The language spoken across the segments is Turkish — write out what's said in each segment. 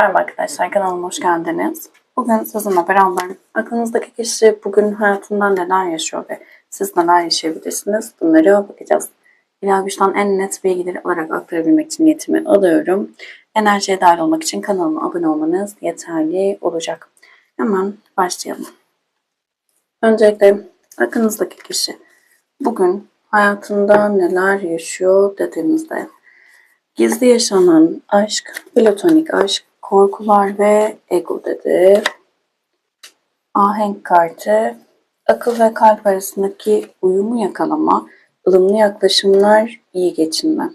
Merhaba arkadaşlar, kanalıma hoş geldiniz. Bugün sizinle beraber aklınızdaki kişi bugün hayatında neler yaşıyor ve siz neler yaşayabilirsiniz bunları bakacağız. İlahi Güç'ten en net bilgileri alarak aktarabilmek için niyetimi alıyorum. Enerjiye dahil olmak için kanalıma abone olmanız yeterli olacak. Hemen başlayalım. Öncelikle aklınızdaki kişi bugün hayatında neler yaşıyor dediğimizde Gizli yaşanan aşk, platonik aşk, korkular ve ego dedi. Ahenk kartı, akıl ve kalp arasındaki uyumu yakalama, ılımlı yaklaşımlar, iyi geçinme.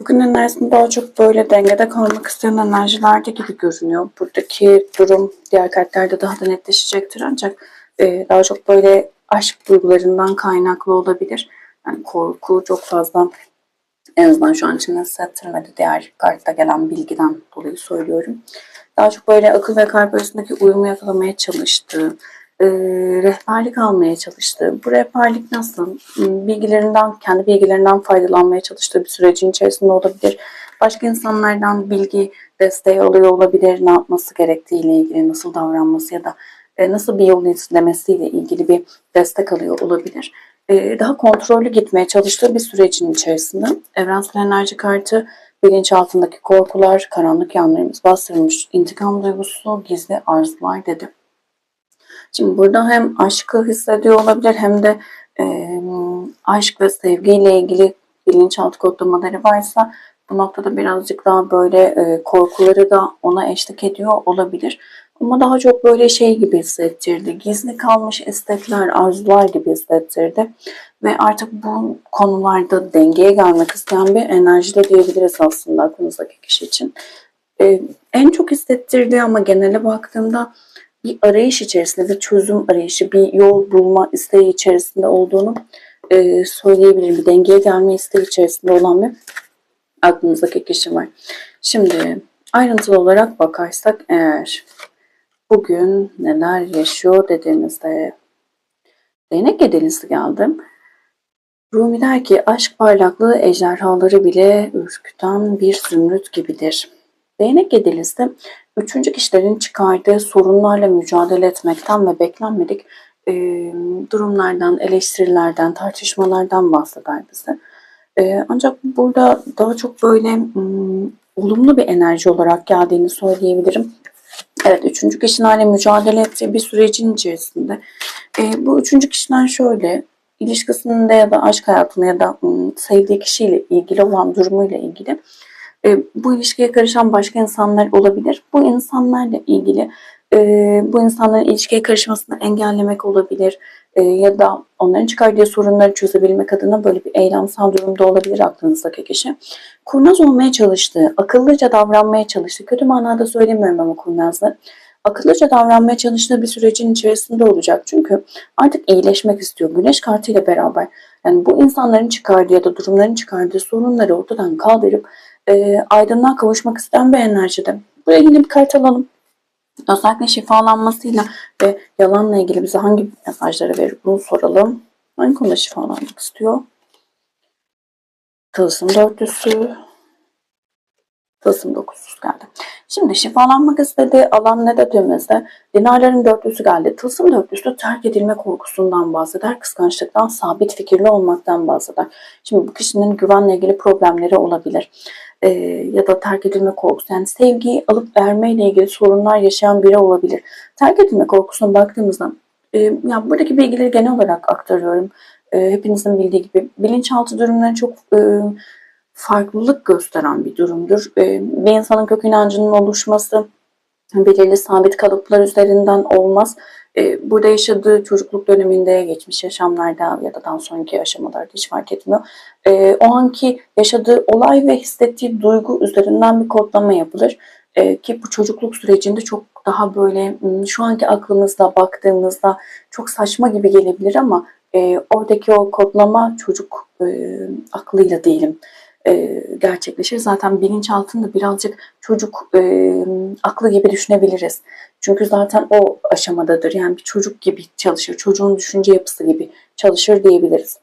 Bugün enerjisinde daha çok böyle dengede kalmak isteyen enerjilerde gibi görünüyor. Buradaki durum diğer kartlarda daha da netleşecektir ancak e, daha çok böyle aşk duygularından kaynaklı olabilir. Yani korku çok fazla en azından şu an için hissettirmedi. Diğer kartta gelen bilgiden dolayı söylüyorum. Daha çok böyle akıl ve kalp arasındaki uyumu yakalamaya çalıştı. E, rehberlik almaya çalıştı. Bu rehberlik nasıl? Hmm, Bilgilerinden, kendi bilgilerinden faydalanmaya çalıştığı bir sürecin içerisinde olabilir. Başka insanlardan bilgi desteği alıyor olabilir. Ne yapması gerektiğiyle ilgili, nasıl davranması ya da e, nasıl bir yol izlemesiyle ilgili bir destek alıyor olabilir daha kontrollü gitmeye çalıştığı bir sürecin içerisinde evrensel enerji kartı bilinçaltındaki korkular, karanlık yanlarımız bastırılmış intikam duygusu, gizli arzular dedi. Şimdi burada hem aşkı hissediyor olabilir hem de e, aşk ve sevgiyle ilgili bilinçaltı kodlamaları varsa bu noktada birazcık daha böyle e, korkuları da ona eşlik ediyor olabilir. Ama daha çok böyle şey gibi hissettirdi. Gizli kalmış istekler, arzular gibi hissettirdi. Ve artık bu konularda dengeye gelmek isteyen bir enerjide diyebiliriz aslında aklınızdaki kişi için. Ee, en çok hissettirdiği ama genele baktığımda bir arayış içerisinde, bir çözüm arayışı, bir yol bulma isteği içerisinde olduğunu e, söyleyebilirim. Bir dengeye gelme isteği içerisinde olan bir aklınızdaki kişi var. Şimdi ayrıntılı olarak bakarsak eğer bugün neler yaşıyor dediğimizde değnek yedilisi geldim. Rumi der ki aşk parlaklığı ejderhaları bile ürküten bir zümrüt gibidir. Değnek yedilisi üçüncü kişilerin çıkardığı sorunlarla mücadele etmekten ve beklenmedik e, durumlardan, eleştirilerden, tartışmalardan bahseder bize. E, ancak burada daha çok böyle m, olumlu bir enerji olarak geldiğini söyleyebilirim. Evet, üçüncü kişilerle mücadele ettiği bir sürecin içerisinde. E, bu üçüncü kişiden şöyle, ilişkisinde ya da aşk hayatında ya da sevdiği kişiyle ilgili olan durumuyla ilgili e, bu ilişkiye karışan başka insanlar olabilir. Bu insanlarla ilgili e, bu insanların ilişkiye karışmasını engellemek olabilir e, ya da onların çıkardığı sorunları çözebilmek adına böyle bir eylemsel durumda olabilir aklınızdaki kişi. Kurnaz olmaya çalıştığı, akıllıca davranmaya çalıştığı, kötü manada söylemiyorum ama kurnazlığı, akıllıca davranmaya çalıştığı bir sürecin içerisinde olacak. Çünkü artık iyileşmek istiyor. Güneş kartıyla beraber. Yani bu insanların çıkardığı ya da durumların çıkardığı sorunları ortadan kaldırıp e, aydınlığa kavuşmak isteyen bir enerjide. Buraya yine bir kart alalım. Özellikle şifalanmasıyla ve yalanla ilgili bize hangi mesajları verir bunu soralım. Hangi konuda şifalanmak istiyor? Tılsım dörtlüsü, Tılsım dokuzusu geldi. Şimdi şifalanmak istediği alan ne dediğimizde dinarların dörtlüsü geldi. Tılsım dörtlüsü terk edilme korkusundan bahseder. Kıskançlıktan, sabit fikirli olmaktan bahseder. Şimdi bu kişinin güvenle ilgili problemleri olabilir. Ee, ya da terk edilme korkusu. Yani sevgiyi alıp vermeyle ilgili sorunlar yaşayan biri olabilir. Terk edilme korkusuna baktığımızda e, ya buradaki bilgileri genel olarak aktarıyorum. E, hepinizin bildiği gibi bilinçaltı durumları çok e, farklılık gösteren bir durumdur. E, bir insanın kök inancının oluşması belirli sabit kalıplar üzerinden olmaz. E, burada yaşadığı çocukluk döneminde, geçmiş yaşamlarda ya da daha sonraki aşamalarda hiç fark etmiyor. E, o anki yaşadığı olay ve hissettiği duygu üzerinden bir kodlama yapılır. Ki bu çocukluk sürecinde çok daha böyle hmm, şu anki aklımızda baktığımızda çok saçma gibi gelebilir ama e, oradaki o kodlama çocuk e, aklıyla diyelim e, gerçekleşir. Zaten bilinçaltında birazcık çocuk e, aklı gibi düşünebiliriz. Çünkü zaten o aşamadadır. Yani bir çocuk gibi çalışır. Çocuğun düşünce yapısı gibi çalışır diyebiliriz.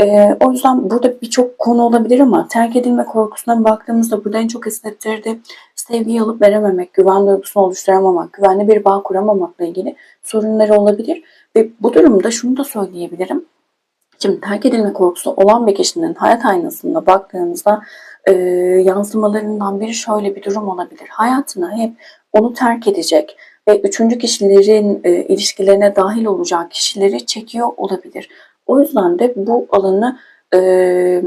Ee, o yüzden burada birçok konu olabilir ama terk edilme korkusuna baktığımızda burada en çok hissettirdiği sevgiyi alıp verememek, güven duygusunu oluşturamamak, güvenli bir bağ kuramamakla ilgili sorunları olabilir. Ve bu durumda şunu da söyleyebilirim. Şimdi terk edilme korkusu olan bir kişinin hayat aynasında baktığınızda e, yansımalarından biri şöyle bir durum olabilir. Hayatına hep onu terk edecek ve üçüncü kişilerin e, ilişkilerine dahil olacak kişileri çekiyor olabilir. O yüzden de bu alanı e,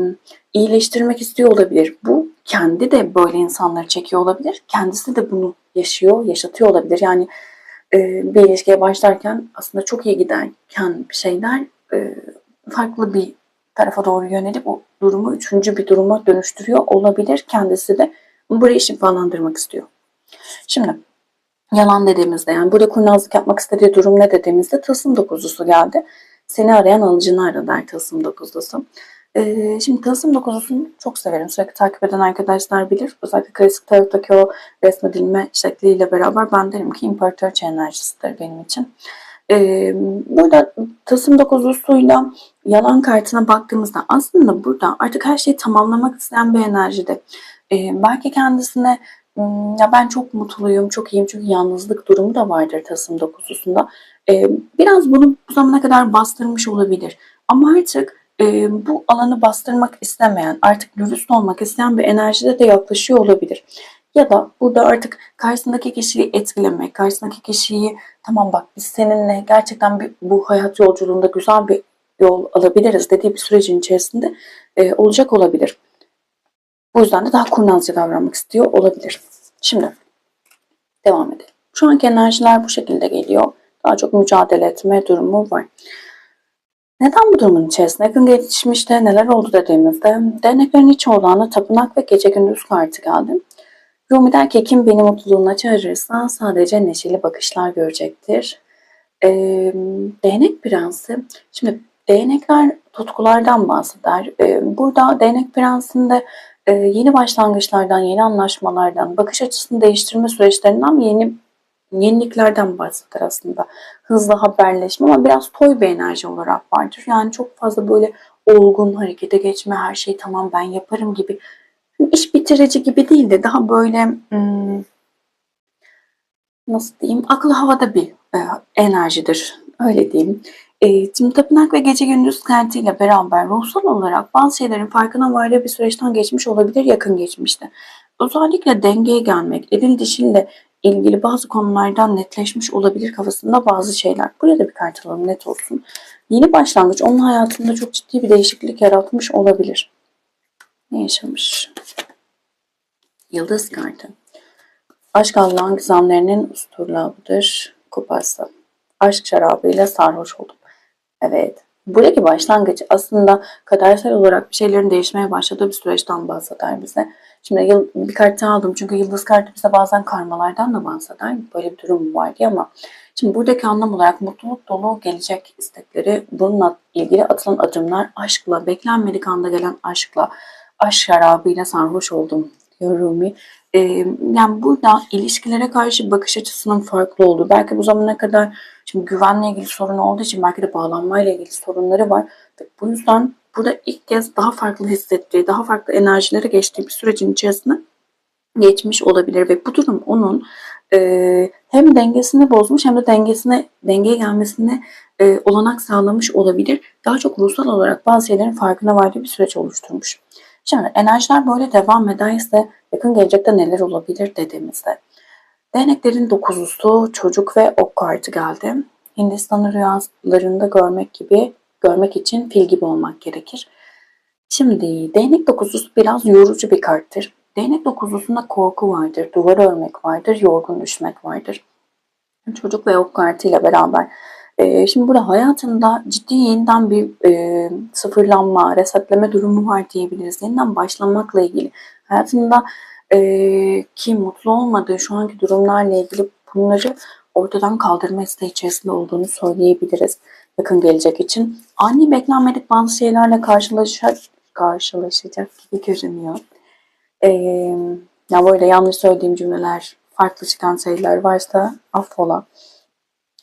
iyileştirmek istiyor olabilir. Bu kendi de böyle insanları çekiyor olabilir. Kendisi de bunu yaşıyor, yaşatıyor olabilir. Yani e, bir ilişkiye başlarken aslında çok iyi giderken bir şeyler e, farklı bir tarafa doğru yönelip o durumu üçüncü bir duruma dönüştürüyor olabilir. Kendisi de burayı şifalandırmak istiyor. Şimdi yalan dediğimizde yani burada kurnazlık yapmak istediği durum ne dediğimizde tılsım dokuzusu geldi. Seni arayan alıcını ara der tılsım dokuzusu. Ee, şimdi tılsım dokuzusunu çok severim. Sürekli takip eden arkadaşlar bilir. Özellikle klasik tarottaki o resmedilme şekliyle beraber ben derim ki imparatoriçe enerjisidir benim için. Ee, burada tılsım dokuzusuyla yalan kartına baktığımızda aslında burada artık her şeyi tamamlamak isteyen bir enerjide. Ee, belki kendisine "Hmm, ya ben çok mutluyum, çok iyiyim çünkü yalnızlık durumu da vardır Tılsım dokuzusunda. Ee, biraz bunu bu zamana kadar bastırmış olabilir. Ama artık e, bu alanı bastırmak istemeyen, artık dürüst olmak isteyen bir enerjide de yaklaşıyor olabilir. Ya da burada artık karşısındaki kişiyi etkilemek, karşısındaki kişiyi tamam bak biz seninle gerçekten bir, bu hayat yolculuğunda güzel bir yol alabiliriz dediği bir sürecin içerisinde e, olacak olabilir. Bu yüzden de daha kurnazca davranmak istiyor olabilir. Şimdi devam edelim. Şu anki enerjiler bu şekilde geliyor. Daha çok mücadele etme durumu var. Neden bu durumun içerisinde yakın geçmişte neler oldu dediğimizde derneklerin iç olanı tapınak ve gece gündüz kartı geldi. Rumi der ki kim beni mutluluğuna çağırırsa sadece neşeli bakışlar görecektir. Ee, değnek prensi, şimdi değnekler tutkulardan bahseder. Ee, burada değnek prensinde e, yeni başlangıçlardan, yeni anlaşmalardan, bakış açısını değiştirme süreçlerinden yeni yeniliklerden bahseder aslında. Hızlı haberleşme ama biraz toy bir enerji olarak vardır. Yani çok fazla böyle olgun harekete geçme, her şey tamam ben yaparım gibi iş bitirici gibi değil de daha böyle hmm, nasıl diyeyim aklı havada bir e, enerjidir. Öyle diyeyim. E, şimdi tapınak ve gece gündüz kentiyle beraber ruhsal olarak bazı şeylerin farkına vardığı bir süreçten geçmiş olabilir yakın geçmişte. Özellikle dengeye gelmek, eril dişille ilgili bazı konulardan netleşmiş olabilir kafasında bazı şeyler. Buraya da bir kart alalım net olsun. Yeni başlangıç onun hayatında çok ciddi bir değişiklik yaratmış olabilir. Ne yaşamış? Yıldız kartı. Aşk Allah'ın gizemlerinin usturlabıdır. Kupası. Aşk şarabıyla sarhoş oldum. Evet. Buradaki başlangıç aslında kadersel olarak bir şeylerin değişmeye başladığı bir süreçten bahseder bize. Şimdi yıl, bir kart aldım çünkü yıldız kartı bize bazen karmalardan da bahseder. Böyle bir durum var diye ama şimdi buradaki anlam olarak mutluluk dolu gelecek istekleri, bununla ilgili atılan adımlar aşkla, beklenmedik anda gelen aşkla, aşk şarabıyla sarhoş oldum diyor Rumi. Ee, yani burada ilişkilere karşı bakış açısının farklı olduğu, belki bu zamana kadar şimdi güvenle ilgili sorun olduğu için belki de bağlanmayla ilgili sorunları var. Bu yüzden burada ilk kez daha farklı hissettiği, daha farklı enerjilere geçtiği bir sürecin içerisinde geçmiş olabilir ve bu durum onun e, hem dengesini bozmuş hem de dengesine dengeye gelmesine e, olanak sağlamış olabilir. Daha çok ruhsal olarak bazı şeylerin farkına vardığı bir süreç oluşturmuş. Şimdi enerjiler böyle devam ederse yakın gelecekte neler olabilir dediğimizde. Değneklerin dokuzusu çocuk ve ok kartı geldi. Hindistan'ı rüyalarında görmek gibi, görmek için fil gibi olmak gerekir. Şimdi değnek dokuzusu biraz yorucu bir karttır. Değnek dokuzusunda korku vardır, duvar örmek vardır, yorgun düşmek vardır. Çocuk ve ok kartıyla beraber e, şimdi burada hayatında ciddi yeniden bir e, sıfırlanma, resetleme durumu var diyebiliriz. Yeniden başlamakla ilgili. Hayatında e, ki mutlu olmadığı şu anki durumlarla ilgili bunları ortadan kaldırma isteği içerisinde olduğunu söyleyebiliriz yakın gelecek için. Ani beklenmedik bazı şeylerle karşılaşacak, karşılaşacak gibi görünüyor. E, ya böyle yanlış söylediğim cümleler, farklı çıkan şeyler varsa affola.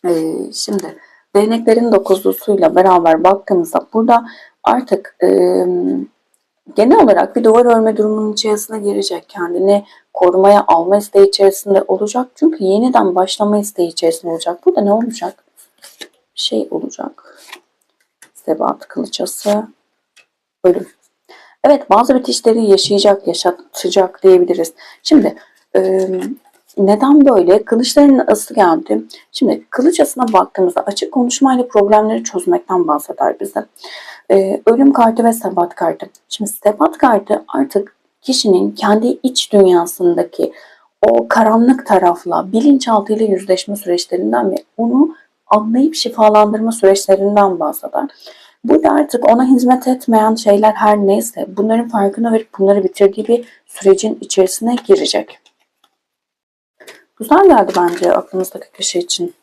Ee, şimdi değneklerin dokuzlusuyla beraber baktığımızda burada artık e, genel olarak bir duvar örme durumunun içerisine girecek. Kendini korumaya alma isteği içerisinde olacak. Çünkü yeniden başlama isteği içerisinde olacak. Burada ne olacak? Şey olacak. Sebat kılıçası. Ölüm. Evet bazı bitişleri yaşayacak, yaşatacak diyebiliriz. Şimdi e, neden böyle? Kılıçların ası geldi. Şimdi kılıç asına baktığımızda açık konuşmayla problemleri çözmekten bahseder bize. E, ölüm kartı ve sebat kartı. Şimdi sebat kartı artık kişinin kendi iç dünyasındaki o karanlık tarafla, bilinçaltıyla yüzleşme süreçlerinden ve onu anlayıp şifalandırma süreçlerinden bahseder. Burada artık ona hizmet etmeyen şeyler her neyse bunların farkına verip bunları bitirdiği bir sürecin içerisine girecek. Güzel geldi bence aklınızdaki kişi için.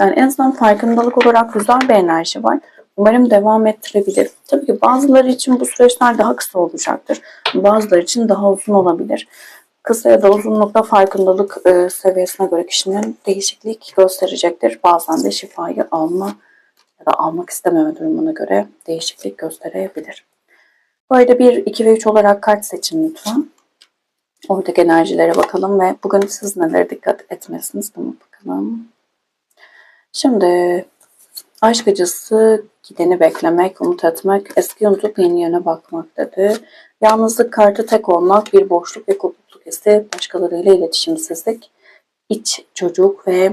Yani en azından farkındalık olarak güzel bir enerji var. Umarım devam ettirebilir. Tabii ki bazıları için bu süreçler daha kısa olacaktır. Bazıları için daha uzun olabilir. Kısa ya da uzunlukta farkındalık e, seviyesine göre kişinin değişiklik gösterecektir. Bazen de şifayı alma ya da almak istememe durumuna göre değişiklik gösterebilir. Arada 1, 2 ve 3 olarak kart seçin lütfen. Oradaki enerjilere bakalım ve bugün siz nelere dikkat etmesiniz buna bakalım. Şimdi aşk acısı gideni beklemek, umut etmek, eski unutup yeni yöne bakmak dedi. Yalnızlık kartı tek olmak, bir boşluk ve kopukluk hissi, başkalarıyla iletişimsizlik, iç çocuk ve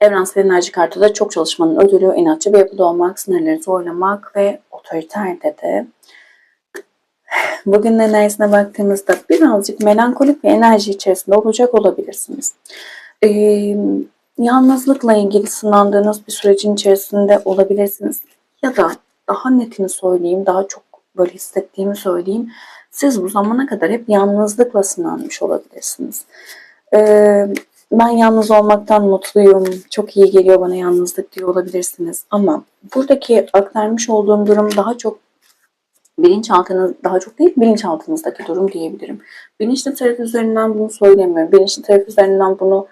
evrensel enerji kartı da çok çalışmanın ödülü, inatçı bir yapıda olmak, sınırları zorlamak ve otoriter dedi. Bugün enerjisine baktığımızda birazcık melankolik bir enerji içerisinde olacak olabilirsiniz. Ee, yalnızlıkla ilgili sınandığınız bir sürecin içerisinde olabilirsiniz. Ya da daha netini söyleyeyim, daha çok böyle hissettiğimi söyleyeyim. Siz bu zamana kadar hep yalnızlıkla sınanmış olabilirsiniz. Ee, ben yalnız olmaktan mutluyum, çok iyi geliyor bana yalnızlık diyor olabilirsiniz. Ama buradaki aktarmış olduğum durum daha çok bilinçaltınız daha çok değil bilinçaltınızdaki durum diyebilirim. Bilinçli taraf üzerinden bunu söylemiyorum. Bilinçli taraf üzerinden bunu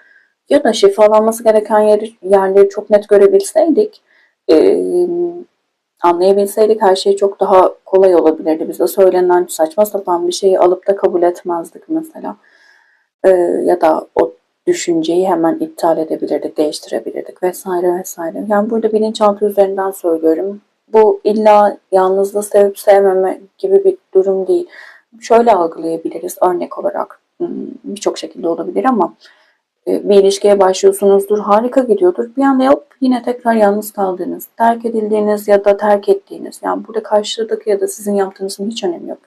ya da şifalanması gereken yeri, yerleri çok net görebilseydik e, anlayabilseydik her şey çok daha kolay olabilirdi. Bize söylenen saçma sapan bir şeyi alıp da kabul etmezdik mesela. E, ya da o düşünceyi hemen iptal edebilirdik, değiştirebilirdik vesaire vesaire. Yani burada bilinçaltı üzerinden söylüyorum. Bu illa yalnızlığı sevip sevmeme gibi bir durum değil. Şöyle algılayabiliriz örnek olarak. Hmm, Birçok şekilde olabilir ama e, bir ilişkiye başlıyorsunuzdur, harika gidiyordur. Bir anda yok yine tekrar yalnız kaldığınız, terk edildiğiniz ya da terk ettiğiniz. Yani burada karşıdaki ya da sizin yaptığınızın hiç önemi yok.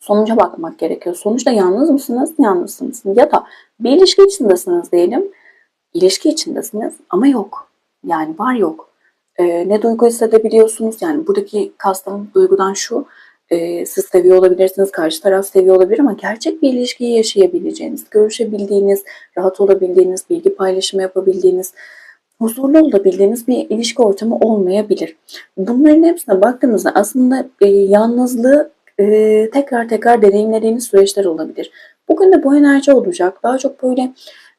Sonuca bakmak gerekiyor. Sonuçta yalnız mısınız? Yalnızsınız. Ya da bir ilişki içindesiniz diyelim. İlişki içindesiniz ama yok. Yani var yok. Ee, ne duygu hissedebiliyorsunuz? Yani buradaki kastım duygudan şu. e, siz seviyor olabilirsiniz, karşı taraf seviyor olabilir ama gerçek bir ilişkiyi yaşayabileceğiniz, görüşebildiğiniz, rahat olabildiğiniz, bilgi paylaşımı yapabildiğiniz, huzurlu olabildiğiniz bir ilişki ortamı olmayabilir. Bunların hepsine baktığımızda aslında e, yalnızlığı e, tekrar tekrar deneyimlediğiniz süreçler olabilir. Bugün de bu enerji olacak. Daha çok böyle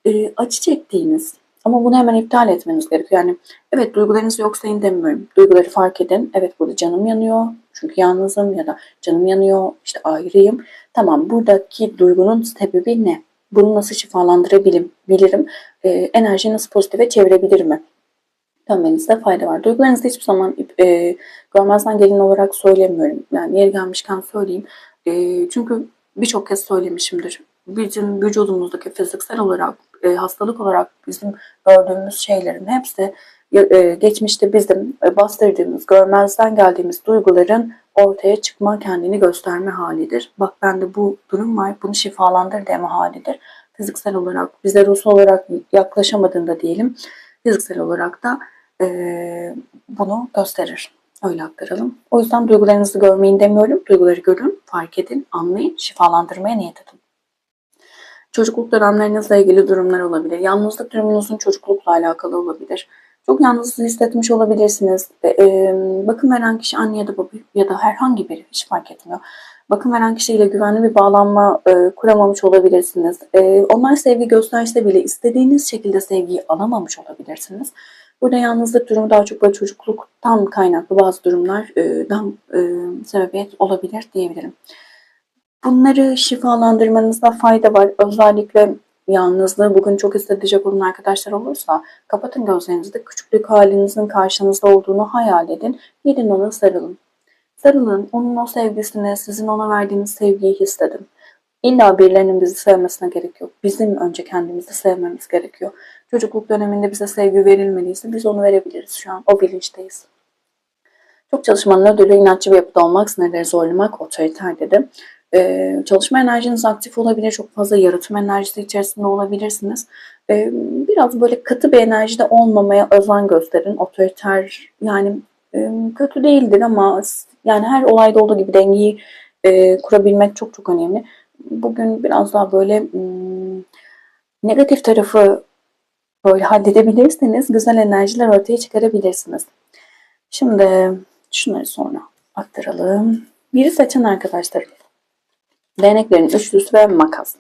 e, acı çektiğiniz ama bunu hemen iptal etmeniz gerekiyor. Yani evet duygularınız yok sayın demiyorum. Duyguları fark edin. Evet burada canım yanıyor. Çünkü yalnızım ya da canım yanıyor. işte ayrıyım. Tamam buradaki duygunun sebebi ne? Bunu nasıl şifalandırabilirim? Bilirim. E, enerjiyi nasıl pozitife çevirebilirim mi? dönmenizde fayda var. Duygularınızı hiçbir zaman e, görmezden gelin olarak söylemiyorum. Yani yeri gelmişken söyleyeyim. E, çünkü birçok kez söylemişimdir. Bizim vücudumuzdaki fiziksel olarak, e, hastalık olarak bizim gördüğümüz şeylerin hepsi e, geçmişte bizim e, bastırdığımız, görmezden geldiğimiz duyguların ortaya çıkma, kendini gösterme halidir. Bak bende bu durum var, bunu şifalandır deme halidir. Fiziksel olarak, bize ruhsal olarak yaklaşamadığında diyelim, fiziksel olarak da e, bunu gösterir. Öyle aktaralım. O yüzden duygularınızı görmeyin demiyorum. Duyguları görün, fark edin, anlayın, şifalandırmaya niyet edin. Çocukluk dönemlerinizle ilgili durumlar olabilir. Yalnızlık durumunuzun çocuklukla alakalı olabilir. Çok yalnız hissetmiş olabilirsiniz. E, e, bakım veren kişi anne ya da baba ya da herhangi biri hiç fark etmiyor. Bakım veren kişiyle güvenli bir bağlanma e, kuramamış olabilirsiniz. E, onlar sevgi gösterse bile istediğiniz şekilde sevgiyi alamamış olabilirsiniz. Burada yalnızlık durumu daha çok böyle çocukluktan kaynaklı bazı durumlardan e, sebebiyet olabilir diyebilirim. Bunları şifalandırmanızda fayda var. Özellikle yalnızlığı bugün çok hissedecek olan arkadaşlar olursa kapatın gözlerinizi de küçüklük halinizin karşınızda olduğunu hayal edin. Gidin ona sarılın. Sarılın, onun o sevgisini, sizin ona verdiğiniz sevgiyi hissedin. İlla birilerinin bizi sevmesine gerek yok. Bizim önce kendimizi sevmemiz gerekiyor. Çocukluk döneminde bize sevgi verilmediyse biz onu verebiliriz şu an. O bilinçteyiz. Çok çalışmanın ödülü inatçı bir yapıda olmak, sınırları zorlamak, otoriter dedim. Ee, çalışma enerjiniz aktif olabilir. Çok fazla yaratım enerjisi içerisinde olabilirsiniz. Ee, biraz böyle katı bir enerjide olmamaya özen gösterin. Otoriter yani e, kötü değildir ama yani her olayda olduğu gibi dengeyi e, kurabilmek çok çok önemli. Bugün biraz daha böyle hmm, negatif tarafı böyle halledebilirseniz güzel enerjiler ortaya çıkarabilirsiniz. Şimdi şunları sonra aktaralım. Biri seçen arkadaşlarım. Değneklerin üçlüsü ve makas.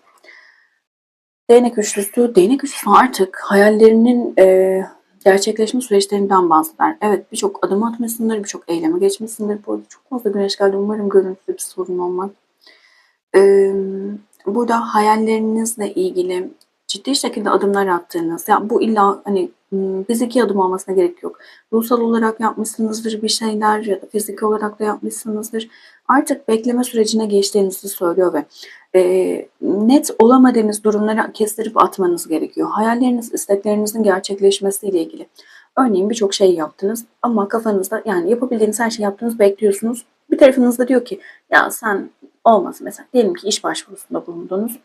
Değnek üçlüsü, değnek üçlüsü artık hayallerinin e, gerçekleşme süreçlerinden bahseder. Evet birçok adım atmışsındır, birçok eyleme geçmişsindir. Bu arada çok fazla güneş geldi. Umarım görüntüde bir sorun olmaz. Ee, burada hayallerinizle ilgili ciddi şekilde adımlar attığınız, ya bu illa hani fiziki adım olmasına gerek yok. Ruhsal olarak yapmışsınızdır bir şeyler ya da fiziki olarak da yapmışsınızdır. Artık bekleme sürecine geçtiğinizi söylüyor ve e, net olamadığınız durumları kestirip atmanız gerekiyor. Hayalleriniz, isteklerinizin gerçekleşmesiyle ilgili. Örneğin birçok şey yaptınız ama kafanızda yani yapabildiğiniz her şeyi yaptınız bekliyorsunuz. Bir tarafınızda diyor ki ya sen olmaz mesela diyelim ki iş başvurusunda bulundunuz.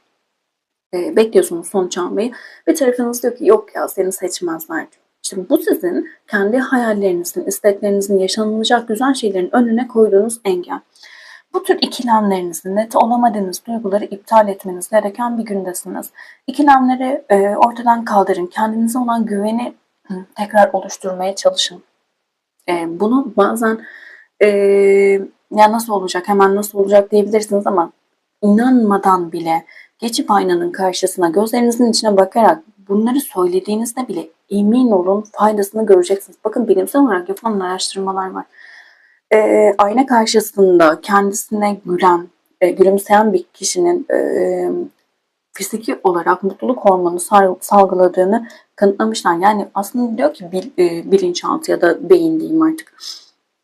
E, bekliyorsunuz sonuç almayı. Bir tarafınız diyor ki yok ya seni seçmezler diyor. Şimdi bu sizin kendi hayallerinizin, isteklerinizin, yaşanılacak güzel şeylerin önüne koyduğunuz engel. Bu tür ikilemlerinizin net olamadığınız duyguları iptal etmeniz gereken bir gündesiniz. İkilemleri e, ortadan kaldırın. Kendinize olan güveni tekrar oluşturmaya çalışın. E, bunu bazen e, ya nasıl olacak, hemen nasıl olacak diyebilirsiniz ama inanmadan bile geçip aynanın karşısına gözlerinizin içine bakarak bunları söylediğinizde bile emin olun faydasını göreceksiniz. Bakın bilimsel olarak yapılan araştırmalar var. Ee, ayna karşısında kendisine gülen, e, gülümseyen bir kişinin e, fiziki olarak mutluluk hormonu salgıladığını kanıtlamışlar. Yani aslında diyor ki bil, e, bilinçaltı ya da beyin diyeyim artık.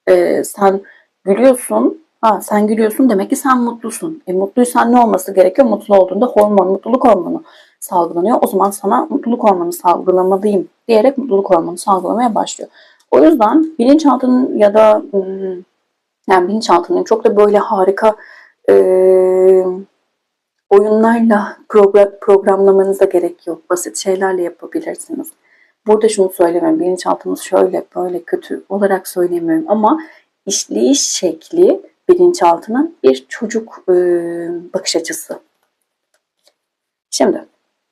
E, sen gülüyorsun Ha, sen gülüyorsun demek ki sen mutlusun. E, mutluysan ne olması gerekiyor? Mutlu olduğunda hormon, mutluluk hormonu salgılanıyor. O zaman sana mutluluk hormonu salgılamalıyım diyerek mutluluk hormonu salgılamaya başlıyor. O yüzden bilinçaltının ya da hmm, yani bilinçaltının çok da böyle harika e, oyunlarla program, programlamanıza gerek yok. Basit şeylerle yapabilirsiniz. Burada şunu söylemiyorum. Bilinçaltımız şöyle böyle kötü olarak söylemiyorum ama işleyiş şekli bilinçaltının bir çocuk e, bakış açısı. Şimdi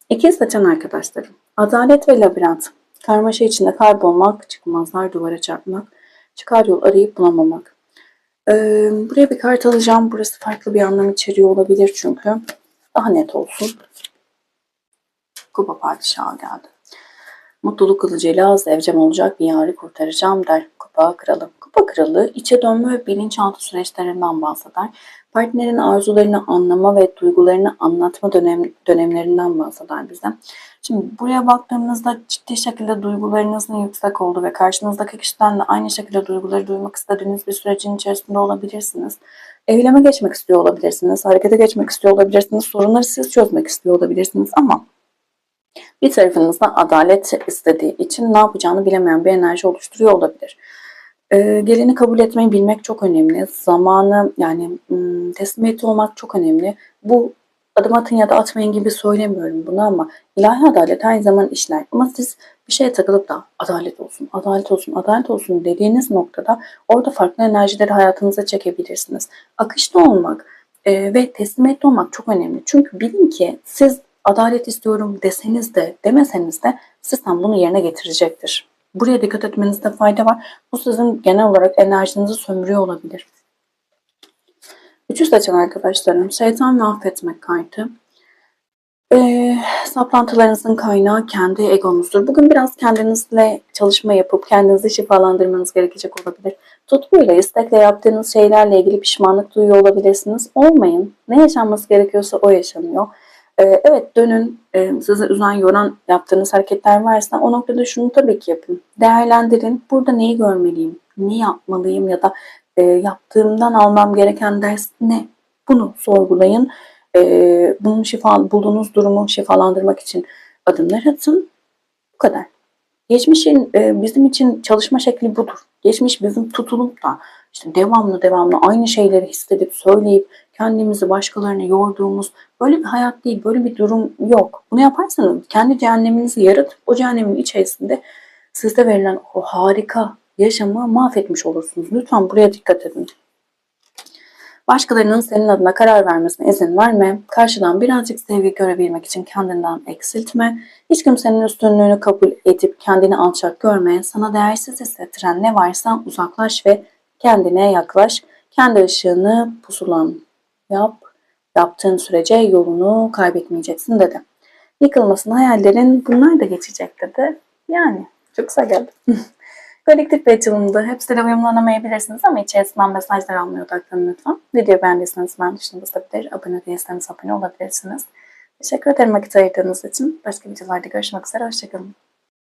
ikiz seçen arkadaşlarım. Adalet ve labirent. Karmaşa içinde kaybolmak, çıkmazlar duvara çarpmak, çıkar yol arayıp bulamamak. Ee, buraya bir kart alacağım. Burası farklı bir anlam içeriyor olabilir çünkü. Daha net olsun. Kupa padişahı geldi. Mutluluk kılıcıyla zevcem olacak bir yarı kurtaracağım der kupa kralı. Kupa kralı içe dönme ve bilinçaltı süreçlerinden bahseder. Partnerin arzularını anlama ve duygularını anlatma dönem, dönemlerinden bahseder bize. Şimdi buraya baktığımızda ciddi şekilde duygularınızın yüksek olduğu ve karşınızdaki kişiden de aynı şekilde duyguları duymak istediğiniz bir sürecin içerisinde olabilirsiniz. Eyleme geçmek istiyor olabilirsiniz, harekete geçmek istiyor olabilirsiniz, sorunları siz çözmek istiyor olabilirsiniz ama bir tarafınızda adalet istediği için ne yapacağını bilemeyen bir enerji oluşturuyor olabilir. Ee, geleni kabul etmeyi bilmek çok önemli. Zamanı yani hmm, teslimiyet olmak çok önemli. Bu adım atın ya da atmayın gibi söylemiyorum bunu ama ilahi adalet aynı zaman işler. Ama siz bir şeye takılıp da adalet olsun, adalet olsun, adalet olsun dediğiniz noktada orada farklı enerjileri hayatınıza çekebilirsiniz. Akışta olmak e, ve teslimiyetli olmak çok önemli. Çünkü bilin ki siz adalet istiyorum deseniz de demeseniz de sistem bunu yerine getirecektir. Buraya dikkat etmenizde fayda var. Bu sizin genel olarak enerjinizi sömürüyor olabilir. Üçü seçen arkadaşlarım şeytan ve affetmek kartı. Ee, saplantılarınızın kaynağı kendi egonuzdur. Bugün biraz kendinizle çalışma yapıp kendinizi şifalandırmanız gerekecek olabilir. Tutkuyla, istekle yaptığınız şeylerle ilgili pişmanlık duyuyor olabilirsiniz. Olmayın. Ne yaşanması gerekiyorsa o yaşanıyor. Ee, evet dönün. Ee, sizi üzen, yoran yaptığınız hareketler varsa o noktada şunu tabii ki yapın. Değerlendirin. Burada neyi görmeliyim? Ne yapmalıyım? Ya da e, yaptığımdan almam gereken ders ne? Bunu sorgulayın. Ee, bunun şifa, bulduğunuz durumu şifalandırmak için adımlar atın. Bu kadar. Geçmişin e, bizim için çalışma şekli budur. Geçmiş bizim tutulup da işte devamlı devamlı aynı şeyleri hissedip söyleyip kendimizi başkalarına yorduğumuz böyle bir hayat değil, böyle bir durum yok. Bunu yaparsanız kendi cehenneminizi yaratıp o cehennemin içerisinde sizde verilen o harika yaşamı mahvetmiş olursunuz. Lütfen buraya dikkat edin. Başkalarının senin adına karar vermesine izin verme. Karşıdan birazcık sevgi görebilmek için kendinden eksiltme. Hiç kimsenin üstünlüğünü kabul edip kendini alçak görme. Sana değersiz hissettiren ne varsa uzaklaş ve kendine yaklaş. Kendi ışığını pusulan yap. Yaptığın sürece yolunu kaybetmeyeceksin dedi. Yıkılmasın hayallerin bunlar da geçecek dedi. Yani çok güzel geldi. Kolektif bir açılımdı. Hepsiyle uyumlanamayabilirsiniz ama içerisinden mesajlar almaya odaklanın lütfen. Videoyu beğendiyseniz ben dışında basabilir, abone değilseniz abone olabilirsiniz. Teşekkür ederim vakit ayırdığınız için. Başka videolarda görüşmek üzere. Hoşçakalın.